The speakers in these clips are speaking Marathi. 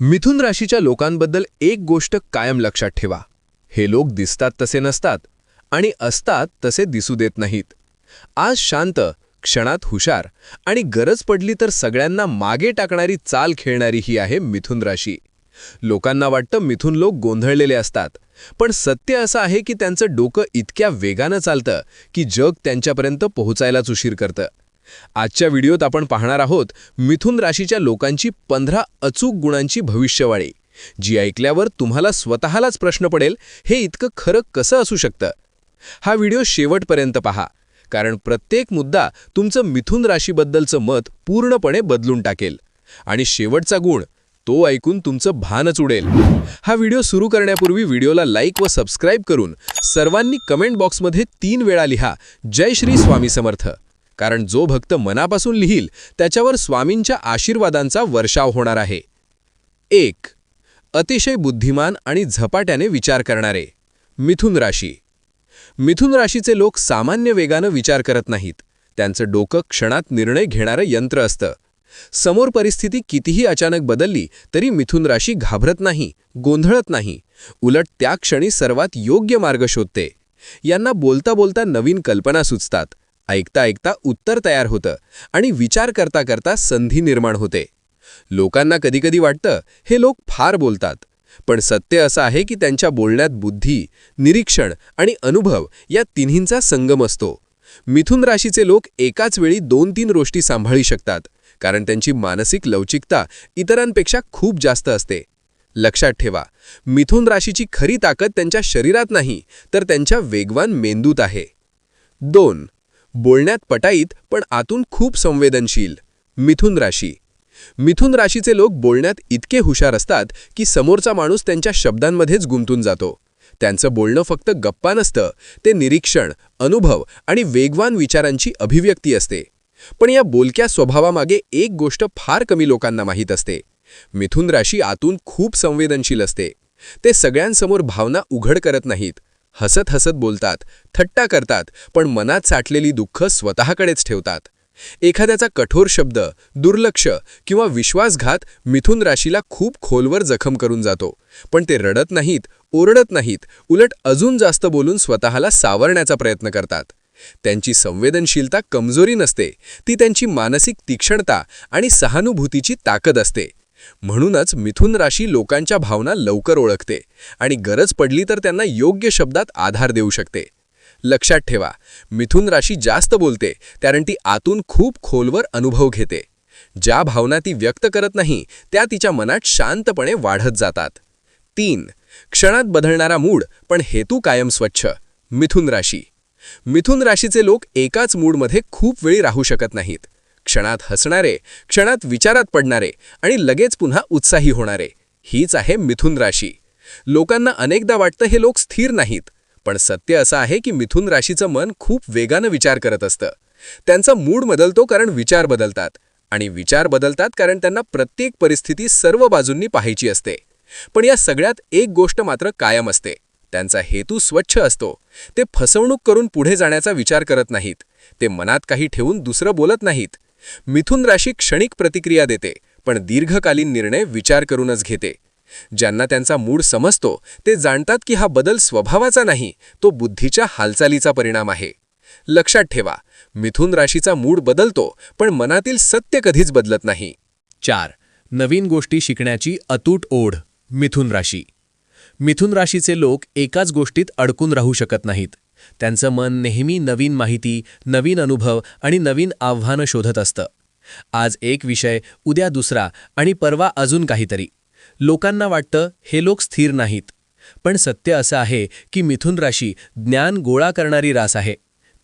मिथुन राशीच्या लोकांबद्दल एक गोष्ट कायम लक्षात ठेवा. हे लोक दिसतात तसे नसतात आणि असतात तसे दिसू देत नाहीत. आज शांत क्षणात हुशार आणि गरज पडली तर सगळ्यांना मागे टाकणारी चाल खेळणारी ही आहे मिथुन राशी. लोकांना वाटतं मिथुन लोक गोंधळलेले असतात पण सत्य असं आहे की त्यांचं डोकं इतक्या वेगानं चालतं की जग त्यांच्यापर्यंत पोहोचायलाच उशीर करतं. आजच्या व्हिडिओत आपण पाहणार आहोत मिथुन राशीच्या लोकांची पंधरा अचूक गुणांची भविष्यवाणी. जी ऐकल्यावर तुम्हाला स्वतःलाच प्रश्न पडेल हे इतकं खरं कसं असू शकतं? हा व्हिडिओ शेवटपर्यंत पहा कारण प्रत्येक मुद्दा तुमचं मिथुन राशीबद्दलचं मत पूर्णपणे बदलून टाकेल. आणि शेवटचा गुण तो ऐकून तुमचं भानच उडेल. हा व्हिडिओ सुरू करण्यापूर्वी व्हिडिओला लाईक व सबस्क्राईब करून सर्वांनी कमेंट बॉक्समध्ये तीन वेळा लिहा. जय श्री स्वामी समर्थ. कारण जो भक्त मनापासून लिहील त्याच्यावर स्वामींच्या आशीर्वादांचा वर्षाव होणार आहे. एक अतिशय बुद्धिमान आणि झपाट्याने विचार करणारे. मिथुन राशी. मिथुन राशीचे लोक सामान्य वेगानं विचार करत नाहीत. त्यांचं डोकं क्षणात निर्णय घेणारं यंत्र असतं. समोर परिस्थिती कितीही अचानक बदलली तरी मिथुन राशी घाबरत नाही गोंधळत नाही. उलट त्या क्षणी सर्वात योग्य मार्ग शोधते. यांना बोलता बोलता नवीन कल्पना सुचतात. ऐकता ऐकता उत्तर तयार होतं आणि विचार करता करता संधी निर्माण होते. लोकांना कधीकधी वाटतं हे लोक फार बोलतात पण सत्य असं आहे की त्यांच्या बोलण्यात बुद्धी निरीक्षण आणि अनुभव या तिन्हींचा संगम असतो. मिथुन राशीचे लोक एकाच वेळी दोन तीन गोष्टी सांभाळू शकतात कारण त्यांची मानसिक लवचिकता इतरांपेक्षा खूप जास्त असते. लक्षात ठेवा मिथुन राशीची खरी ताकद त्यांच्या शरीरात नाही तर त्यांच्या वेगवान मेंदूत आहे. दोन बोलण्यात पटाईत पण आतून खूप संवेदनशील. मिथुन राशी. मिथुन राशीचे लोक बोलण्यात इतके हुशार असतात की समोरचा माणूस त्यांच्या शब्दांमध्येच गुंतून जातो. त्यांचं बोलणं फक्त गप्पा नसतं ते निरीक्षण अनुभव आणि वेगवान विचारांची अभिव्यक्ती असते. पण या बोलक्या स्वभावामागे एक गोष्ट फार कमी लोकांना माहीत असते. मिथुन राशी आतून खूप संवेदनशील असते. ते सगळ्यांसमोर भावना उघड करत नाहीत. हसत हसत बोलतात थट्टा करतात पण मनात साठलेली दुःख स्वतःकडेच ठेवतात. एखाद्याचा कठोर शब्द दुर्लक्ष किंवा विश्वासघात मिथुन राशीला खूप खोलवर जखम करून जातो. पण ते रडत नाहीत ओरडत नाहीत उलट अजून जास्त बोलून स्वतःला सावरण्याचा प्रयत्न करतात. त्यांची संवेदनशीलता कमजोरी नसते ती त्यांची मानसिक तीक्ष्णता आणि सहानुभूतीची ताकद असते. म्हणूनच मिथुन राशी लोकांच्या भावना लवकर ओळखते आणि गरज पडली तर त्यांना योग्य शब्दात आधार देऊ शकते. लक्षात ठेवा मिथुन राशी जास्त बोलते कारण ती आतून खूप खोलवर अनुभव घेते. ज्या भावना ती व्यक्त करत नाही त्या तिच्या मनात शांतपणे वाढत जातात. तीन क्षणात बदलणारा मूड पण हेतू कायम स्वच्छ मिथुन राशी. मिथुन राशीचे लोक एकाच मूडमध्ये खूप वेळी राहू शकत नाहीत. क्षणात हसणारे क्षणात विचारात पडणारे आणि लगेच पुन्हा उत्साही होणारे. हीच आहे मिथुन राशी. लोकांना अनेकदा वाटतं हे लोक स्थिर नाहीत पण सत्य असं आहे की मिथुन राशीचं मन खूप वेगानं विचार करत असतं. त्यांचा मूड बदलतो कारण विचार बदलतात आणि विचार बदलतात कारण त्यांना प्रत्येक परिस्थिती सर्व बाजूंनी पाहायची असते. पण या सगळ्यात एक गोष्ट मात्र कायम असते. त्यांचा हेतू स्वच्छ असतो. ते फसवणूक करून पुढे जाण्याचा विचार करत नाहीत. ते मनात काही ठेवून दुसरं बोलत नाहीत. मिथुन राशी क्षणिक प्रतिक्रिया देते पण दीर्घकालीन निर्णय विचार करूनच घेते. ज्यांना त्यांचा मूड समजतो ते जाणतात की हा बदल स्वभावाचा नाही तो बुद्धीच्या हालचालीचा परिणाम आहे. लक्षात ठेवा मिथुन राशीचा मूड बदलतो पण मनातील सत्य कधीच बदलत नाही. चार नवीन गोष्टी शिकण्याची अतूट ओढ मिथुन राशी. मिथुन राशीचे लोक एकाच गोष्टीत अडकून राहू शकत नाहीत. त्यांचं मन नेहमी नवीन माहिती नवीन अनुभव आणि नवीन आव्हानं शोधत असतं. आज एक विषय उद्या दुसरा आणि परवा अजून काहीतरी. लोकांना वाटतं हे लोक स्थिर नाहीत. पण सत्य असं आहे की मिथुन राशी ज्ञान गोळा करणारी रास आहे.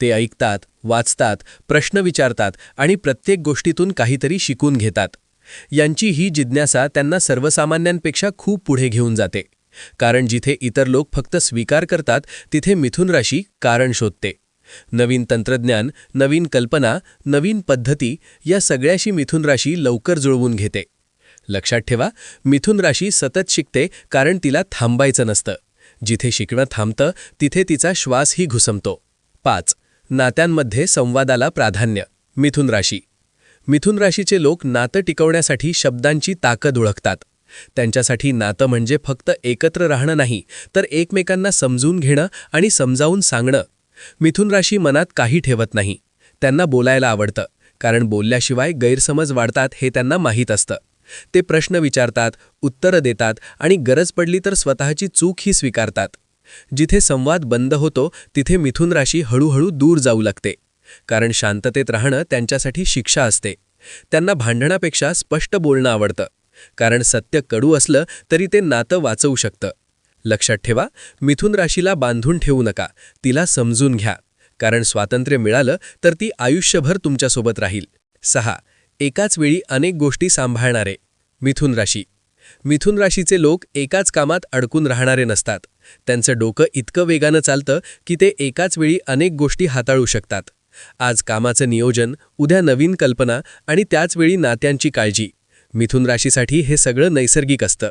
ते ऐकतात वाचतात प्रश्न विचारतात आणि प्रत्येक गोष्टीतून काहीतरी शिकून घेतात. यांची ही जिज्ञासा त्यांना सर्वसामान्यांपेक्षा खूप पुढे घेऊन जाते. कारण जिथे इतर लोक फक्त स्वीकार करतात तिथे मिथुन राशी कारण शोधते. नवीन तंत्रज्ञान नवीन कल्पना नवीन पद्धती या सगळ्याशी मिथुन राशी लवकर जुळवून घेते. लक्षात ठेवा मिथुन राशी सतत शिकते कारण तिला थांबायचं नसतं. जिथे शिकणं थांबतं तिथे तिचा श्वासही घुसमतो. पाच. नात्यांमध्ये संवादाला प्राधान्य मिथुन राशी. मिथुन राशीचे लोक नातं टिकवण्यासाठी शब्दांची ताकद ओळखतात. त्यांच्यासाठी नातं म्हणजे फक्त एकत्र राहणं नाही तर एकमेकांना समजून घेणं आणि समजावून सांगणं. मिथुन राशी मनात काही ठेवत नाही. त्यांना बोलायला आवडतं कारण बोलल्याशिवाय गैरसमज वाढतात हे त्यांना माहीत असतं. ते प्रश्न विचारतात उत्तरं देतात आणि गरज पडली तर स्वतःची चूकही स्वीकारतात. जिथे संवाद बंद होतो तिथे मिथुन राशी हळूहळू दूर जाऊ लागते. कारण शांततेत राहणं त्यांच्यासाठी शिक्षा असते. त्यांना भांडणापेक्षा स्पष्ट बोलणं आवडतं. कारण सत्य कडू असलं तरी ते नातं वाचवू शकतं. लक्षात ठेवा मिथुन राशीला बांधून ठेवू नका तिला समजून घ्या. कारण स्वातंत्र्य मिळालं तर ती आयुष्यभर तुमच्यासोबत राहील. सहा एकाच वेळी अनेक गोष्टी सांभाळणारे. मिथुन राशी. मिथुन राशीचे लोक एकाच कामात अडकून राहणारे नसतात. त्यांचं डोकं इतकं वेगानं चालतं की ते एकाच वेळी अनेक गोष्टी हाताळू शकतात. आज कामाचं नियोजन उद्या नवीन कल्पना आणि त्याच वेळी नात्यांची काळजी. मिथुन राशीसाठी हे सगळं नैसर्गिक असतं.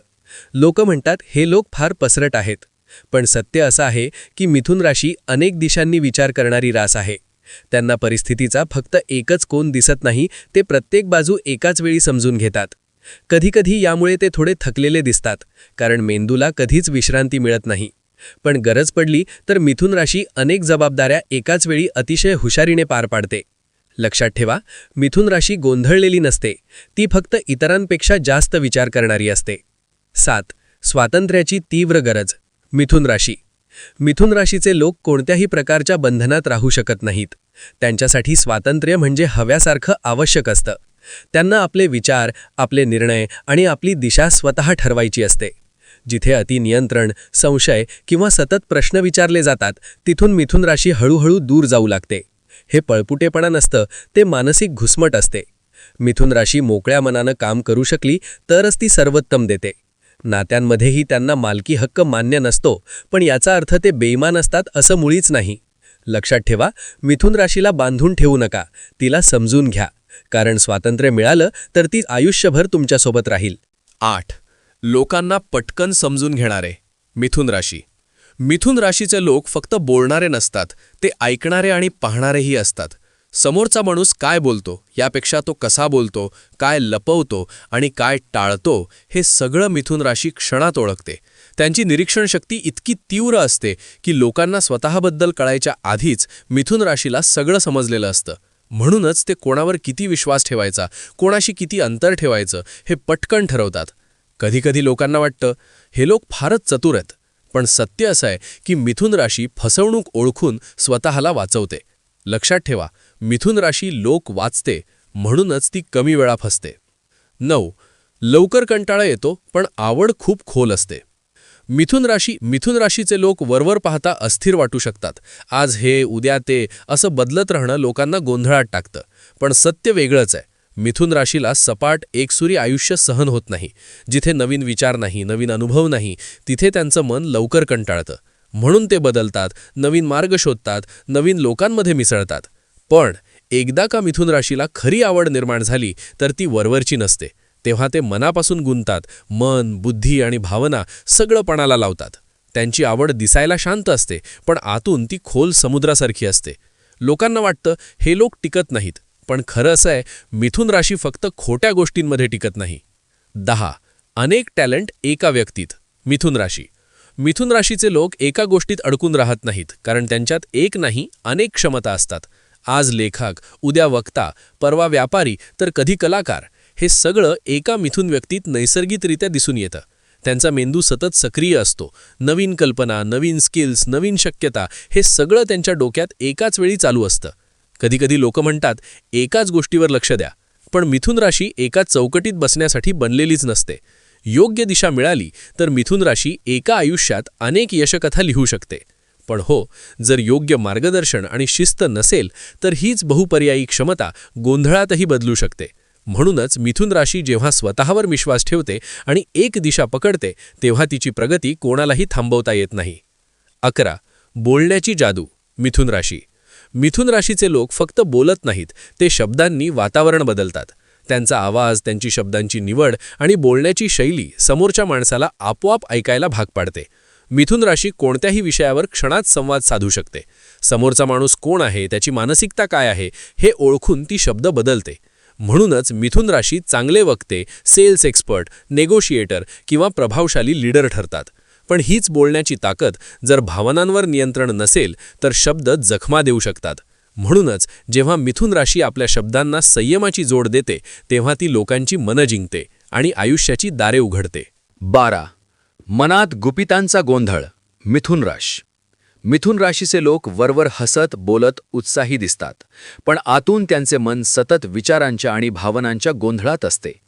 लोक म्हणतात हे लोक फार पसरट आहेत. पण सत्य असं आहे की मिथुन राशी अनेक दिशांनी विचार करणारी रास आहे. त्यांना परिस्थितीचा फक्त एकच कोण दिसत नाही ते प्रत्येक बाजू एकाच वेळी समजून घेतात. कधीकधी यामुळे ते थोडे थकलेले दिसतात कारण मेंदूला कधीच विश्रांती मिळत नाही. पण गरज पडली तर मिथुन राशी अनेक जबाबदाऱ्या एकाच वेळी अतिशय हुशारीने पार पाडते. लक्षात ठेवा मिथुन राशी गोंधळलेली नसते ती फक्त इतरांपेक्षा जास्त विचार करणारी असते. सात स्वातंत्र्याची तीव्र गरज मिथुन राशी. मिथुन राशीचे लोक कोणत्याही प्रकारच्या बंधनात राहू शकत नाहीत. त्यांच्यासाठी स्वातंत्र्य म्हणजे हव्यासारखं आवश्यक असतं. त्यांना आपले विचार आपले निर्णय आणि आपली दिशा स्वतः ठरवायची असते. जिथे अतिनियंत्रण संशय किंवा सतत प्रश्न विचारले जातात तिथून मिथुन राशी हळूहळू दूर जाऊ लागते. हे पळपुटेपणा नसतं ते मानसिक घुसमट असते. मिथुन राशी मोकळ्या मनानं काम करू शकली तरच ती सर्वोत्तम देते. नात्यांमध्येही त्यांना मालकी हक्क मान्य नसतो पण याचा अर्थ ते बेईमान असतात असं मुळीच नाही. लक्षात ठेवा मिथुन राशीला बांधून ठेवू नका तिला समजून घ्या. कारण स्वातंत्र्य मिळालं तर ती आयुष्यभर तुमच्यासोबत राहील. आठ. लोकांना पटकन समजून घेणारे मिथुन राशी. मिथुन राशीचे लोक फक्त बोलणारे नसतात ते ऐकणारे आणि पाहणारेही असतात. समोरचा माणूस काय बोलतो यापेक्षा तो कसा बोलतो काय लपवतो आणि काय टाळतो हे सगळं मिथुन राशी क्षणात ओळखते. त्यांची निरीक्षणशक्ती इतकी तीव्र असते की लोकांना स्वतःबद्दल कळायच्या आधीच मिथुन राशीला सगळं समजलेलं असतं. म्हणूनच ते कोणावर किती विश्वास ठेवायचा कोणाशी किती अंतर ठेवायचं हे पटकन ठरवतात. कधीकधी लोकांना वाटतं हे लोक फारच चतुर आहेत. पण सत्य असं आहे की मिथुन राशी फसवणूक ओळखून स्वतःला वाचवते. लक्षात ठेवा मिथुन राशी लोक वाचते म्हणूनच ती कमी वेळा फसते. नऊ लवकर कंटाळा येतो पण आवड खूप खोल असते. मिथुन राशी मिथुन राशीचे लोक वरवर पाहता अस्थिर वाटू शकतात. आज हे उद्या ते असं बदलत राहणं लोकांना गोंधळात टाकतं. पण सत्य वेगळंच आहे. मिथुन राशीला सपाट एकसुरी आयुष्य सहन होत नाही. जिथे नवीन विचार नाही नवीन अनुभव नाही तिथे त्यांचं मन लवकर कंटाळतं. म्हणून ते बदलतात नवीन मार्ग शोधतात नवीन लोकांमध्ये मिसळतात. पण एकदा का मिथुन राशीला खरी आवड निर्माण झाली तर ती वरवरची नसते. तेव्हा ते मनापासून गुंतात मन बुद्धी आणि भावना सगळं पणाला लावतात. त्यांची आवड दिसायला शांत असते पण आतून ती खोल समुद्रासारखी असते. लोकांना वाटतं हे लोक टिकत नाहीत. पण खरं असं आहे मिथुन राशी फक्त खोट्या गोष्टींमध्ये टिकत नाही. दहा अनेक टॅलेंट एका व्यक्तीत मिथुन राशी. मिथुन राशीचे लोक एका गोष्टीत अडकून राहत नाहीत कारण त्यांच्यात एक नाही अनेक क्षमता असतात. आज लेखक उद्या वक्ता परवा व्यापारी तर कधी कलाकार हे सगळं एका मिथुन व्यक्तीत नैसर्गिकरित्या दिसून येतं. त्यांचा मेंदू सतत सक्रिय असतो. नवीन कल्पना नवीन स्किल्स नवीन शक्यता हे सगळं त्यांच्या डोक्यात एकाच वेळी चालू असतं. कधीकधी लोक म्हणतात एकाच गोष्टीवर लक्ष द्या पण मिथुन राशी एका चौकटीत बसण्यासाठी बनलेलीच नसते. योग्य दिशा मिळाली तर मिथुन राशी एका आयुष्यात अनेक यशकथा लिहू शकते. पण हो जर योग्य मार्गदर्शन आणि शिस्त नसेल तर हीच बहुपर्यायी क्षमता गोंधळातही बदलू शकते. म्हणूनच मिथुन राशी जेव्हा स्वतःवर विश्वास ठेवते आणि एक दिशा पकडते तेव्हा तिची प्रगती कोणालाही थांबवता येत नाही. अकरा. बोलण्याची जादू मिथुन राशी. मिथुन राशीचे लोक फक्त बोलत नाहीत ते शब्दांनी वातावरण बदलतात. त्यांचा आवाज त्यांची शब्दांची निवड आणि बोलण्याची शैली समोरच्या माणसाला आपोआप ऐकायला भाग पाडते. मिथुन राशी कोणत्याही विषयावर क्षणात संवाद साधू शकते. समोरचा माणूस कोण आहे त्याची मानसिकता काय आहे हे ओळखून ती शब्द बदलते. म्हणूनच मिथुन राशी चांगले वक्ते सेल्स एक्सपर्ट नेगोशिएटर किंवा प्रभावशाली लीडर ठरतात. पण हीच बोलण्याची ताकद जर भावनांवर नियंत्रण नसेल तर शब्द जखमा देऊ शकतात. म्हणूनच जेव्हा मिथुन राशी आपल्या शब्दांना संयमाची जोड देते तेव्हा ती लोकांची मनं जिंकते आणि आयुष्याची दारे उघडते. बारा. मनात गुपितांचा गोंधळ मिथुन राश. मिथुन राशीचे लोक वरवर हसत बोलत उत्साही दिसतात पण आतून त्यांचे मन सतत विचारांच्या आणि भावनांच्या गोंधळात असते.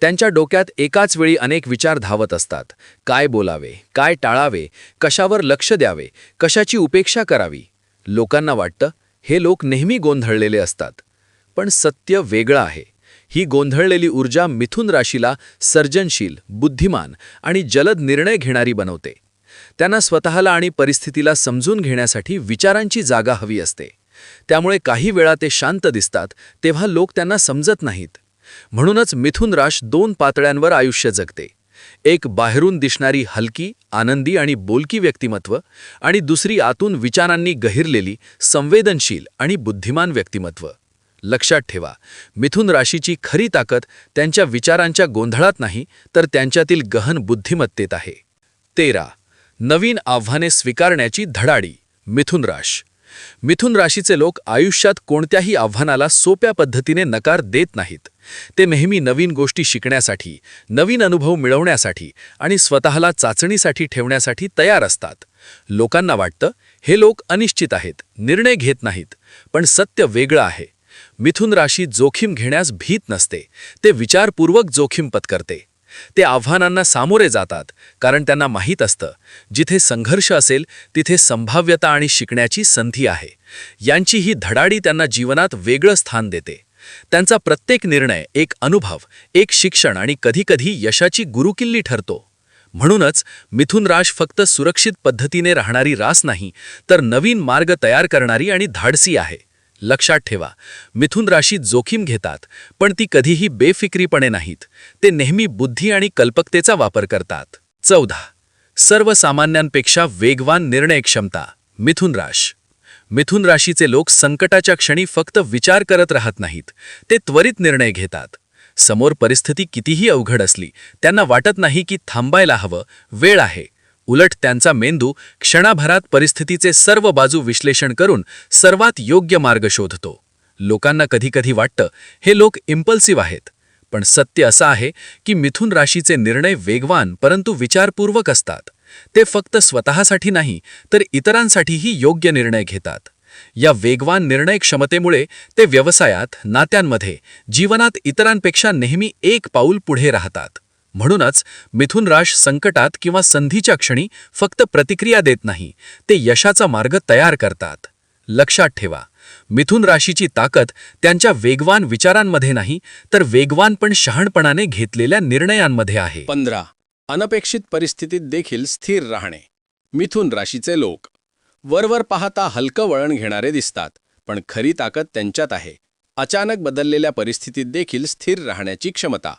त्यांच्या डोक्यात एकाच वेळी अनेक विचार धावत असतात. काय बोलावे? काय टाळावे? कशावर लक्ष द्यावे? कशाची उपेक्षा करावी? लोकांना वाटतं हे लोक नेहमी गोंधळलेले असतात. पण सत्य वेगळं आहे. ही गोंधळलेली ऊर्जा मिथुन राशीला सर्जनशील बुद्धिमान आणि जलद निर्णय घेणारी बनवते. त्यांना स्वतःला आणि परिस्थितीला समजून घेण्यासाठी विचारांची जागा हवी असते. त्यामुळे काही वेळा ते शांत दिसतात तेव्हा लोक त्यांना समजत नाहीत. म्हणूनच मिथुन राश दोन पातळ्यांवर आयुष्य जगते. एक बाहेरून दिसणारी हलकी आनंदी आणि बोलकी व्यक्तिमत्व आणि दुसरी आतून विचारांनी गहिरलेली संवेदनशील आणि बुद्धिमान व्यक्तिमत्व. लक्षात ठेवा मिथुन राशीची खरी ताकद त्यांच्या विचारांच्या गोंधळात नाही तर त्यांच्यातील गहन बुद्धिमत्तेत आहे. तेरा नवीन आव्हाने स्वीकारण्याची धडाडी मिथुन राश. मिथुन राशीचे लोक आयुष्यात कोणत्याही आव्हानाला सोप्या पद्धतीने नकार देत नाहीत. ते नेहमी नवीन गोष्टी शिकण्यासाठी नवीन अनुभव मिळवण्यासाठी आणि स्वतःला चाचणीसाठी ठेवण्यासाठी तयार असतात. लोकांना वाटतं हे लोक अनिश्चित आहेत निर्णय घेत नाहीत पण सत्य वेगळं आहे. मिथुन राशी जोखीम घेण्यास भीत नसते ते विचारपूर्वक जोखीम पत्करते. ते आव्हानांना सामोरे जातात कारण त्यांना माहीत असतं जिथे संघर्ष असेल तिथे संभाव्यता आणि शिकण्याची संधी आहे. यांची ही धडाडी त्यांना जीवनात वेगळं स्थान देते. त्यांचा प्रत्येक निर्णय एक अनुभव एक शिक्षण आणि कधीकधी यशाची गुरुकिल्ली ठरतो. म्हणूनच मिथुन राश फक्त सुरक्षित पद्धतीने राहणारी रास नाही तर नवीन मार्ग तयार करणारी आणि धाडसी आहे. लक्षात ठेवा मिथुन राशी जोखीम घेतात पण ती कधीही बेफिक्रीपणे नाहीत. ते नेहमी बुद्धी आणि कल्पकतेचा वापर करतात. चौदा. सर्वसामान्यांपेक्षा वेगवान निर्णय क्षमता मिथुन राश मिथुन राशीचे लोक संकटाच्या क्षणी फक्त विचार करत राहत नाहीत. ते त्वरित निर्णय घेतात. समोर परिस्थिती कितीही अवघड असली त्यांना वाटत नाही की थांबायला हवं. वेळ आहे. उलट त्यांचा मेंदू क्षणाभरात परिस्थितीचे सर्व बाजू विश्लेषण करून सर्वात योग्य मार्ग शोधतो. लोकांना कधीकधी वाटतं हे लोक इम्पल्सिव्ह आहेत. पण सत्य असं आहे की मिथुन राशीचे निर्णय वेगवान परंतु विचारपूर्वक असतात. ते फक्त स्वतःसाठी नाही तर इतरांसाठीही योग्य निर्णय घेतात. या वेगवान निर्णय क्षमतेमुळे ते व्यवसायात नात्यांमध्ये जीवनात इतरांपेक्षा नेहमी एक पाऊल पुढे राहतात. म्हणूनच मिथुन राश संकटात किंवा संधीच्या क्षणी फक्त प्रतिक्रिया देत नाही ते यशाचा मार्ग तयार करतात. लक्षात ठेवा मिथुन राशीची ताकद त्यांच्या वेगवान विचारांमध्ये नाही तर वेगवान पण शहाणपणाने घेतलेल्या निर्णयांमध्ये आहे. पंधरा अनपेक्षित परिस्थितीत देखील स्थिर राहणे. मिथुन राशीचे लोक. वरवर पाहता हलकं वळण घेणारे दिसतात पण खरी ताकद त्यांच्यात आहे. अचानक बदललेल्या परिस्थितीत देखील स्थिर राहण्याची क्षमता.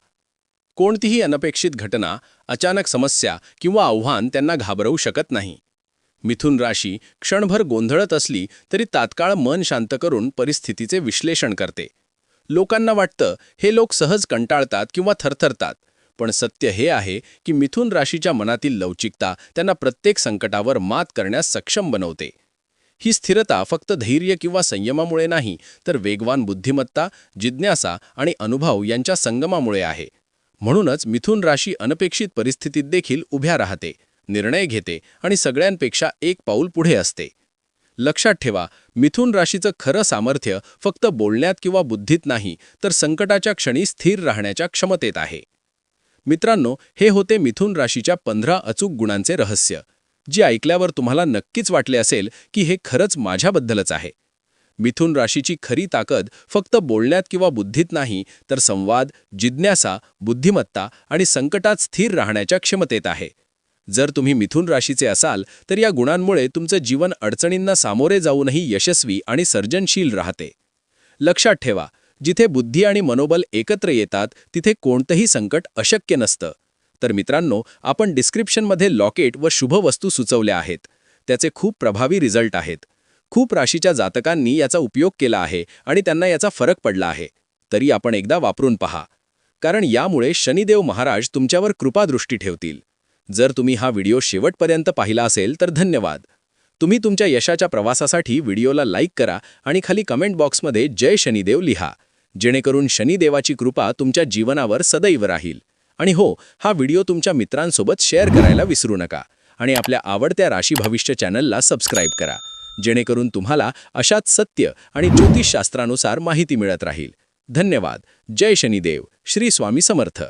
कोणतीही अनपेक्षित घटना अचानक समस्या किंवा आव्हान त्यांना घाबरवू शकत नाही. मिथुन राशी क्षणभर गोंधळत असली तरी तात्काळ मन शांत करून परिस्थितीचे विश्लेषण करते. लोकांना वाटतं हे लोक सहज कंटाळतात किंवा थरथरतात. पण सत्य हे आहे की मिथुन राशीच्या मनातील लवचिकता त्यांना प्रत्येक संकटावर मात करण्यास सक्षम बनवते. ही स्थिरता फक्त धैर्य किंवा संयमामुळे नाही तर वेगवान बुद्धिमत्ता जिज्ञासा आणि अनुभव यांच्या संगमामुळे आहे. म्हणूनच मिथुन राशी अनपेक्षित परिस्थितीत देखील उभ्या राहते निर्णय घेते आणि सगळ्यांपेक्षा एक पाऊल पुढे असते. लक्षात ठेवा मिथुन राशीचं खरं सामर्थ्य फक्त बोलण्यात किंवा बुद्धीत नाही तर संकटाच्या क्षणी स्थिर राहण्याच्या क्षमतेत आहे. मित्रांनो हे होते मिथुन राशीच्या पंधरा अचूक गुणांचे रहस्य जे ऐकल्यावर तुम्हाला नक्कीच वाटले असेल की हे खरंच माझ्याबद्दलच आहे. मिथुन राशीची खरी ताकद फक्त बोलण्यात किंवा बुद्धीत नाही तर संवाद जिज्ञासा बुद्धिमत्ता आणि संकटात स्थिर राहण्याच्या क्षमतेत आहे. जर तुम्ही मिथुन राशीचे असाल तर या गुणांमुळे तुमचं जीवन अडचणींना सामोरे जाऊनही यशस्वी आणि सर्जनशील राहते. लक्षात ठेवा जिथे बुद्धी आणि मनोबल एकत्र येतात तिथे कोणतंही संकट अशक्य नसतं. तर मित्रांनो आपण डिस्क्रिप्शनमध्ये लॉकेट व शुभ वस्तू सुचवल्या आहेत. त्याचे खूप प्रभावी रिझल्ट आहेत. खूप राशीच्या जातकांनी याचा उपयोग केला आहे आणि त्यांना याचा फरक पडला आहे. तरी आपण एकदा वापरून पहा. कारण यामुळे शनिदेव महाराज तुमच्यावर कृपादृष्टी ठेवतील. जर तुम्ही हा व्हिडिओ शेवटपर्यंत पाहिला असेल तर धन्यवाद. तुम्ही तुमच्या यशाच्या प्रवासासाठी व्हिडिओला लाईक करा आणि खाली कमेंट बॉक्समध्ये जय शनिदेव लिहा. जेणेकरून शनिदेवाची कृपा तुमच्या जीवनावर सदैव राहील. आणि हो हा व्हिडिओ तुमच्या मित्रांसोबत शेअर करायला विसरू नका. आणि आपल्या आवडत्या राशी भविष्य चॅनलला सबस्क्राईब करा. जेणेकरून तुम्हाला अशाच सत्य आणि ज्योतिषशास्त्रानुसार माहिती मिळत राहील. धन्यवाद. जय शनिदेव. श्री स्वामी समर्थ.